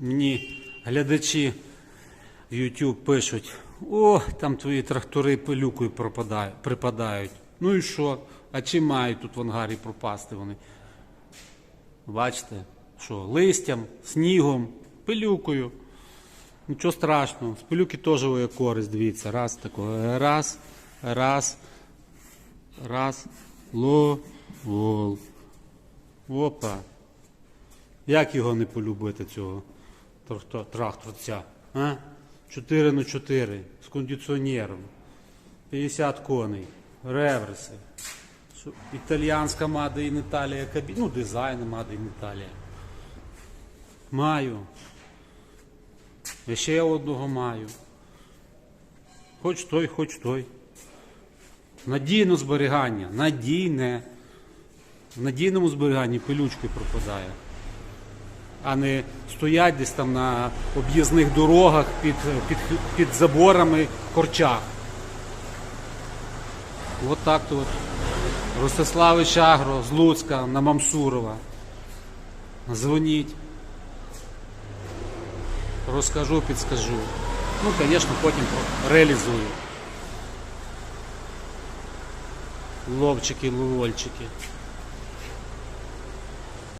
Мені глядачі YouTube пишуть, о, там твої трактори пилюкою припадають. Ну і що? А чим мають тут в ангарі пропасти вони? Бачите, що листям, снігом, пилюкою. Нічого страшного. З пилюки теж є користь, дивіться. Раз тако, раз, раз, раз, ло, вол. Опа. Як його не полюбити, цього тракто- тракторця? А? 4 на 4 з кондиціонером. 50 коней, реверси. Італіянська Мада і Італія кабіна. Ну, дизайн Мада і Італія. Маю. Я ще одного маю. Хоч той, хоч той. Надійне зберігання. Надійне. В надійному зберіганні пилючки пропадає. А не стоять десь там на об'їзних дорогах під, під, під заборами корчах. От так то от. Ростиславич Агро з Луцька на Мамсурова. Дзвоніть. Розкажу, підскажу. Ну, звісно, потім реалізую. Ловчики, ловольчики.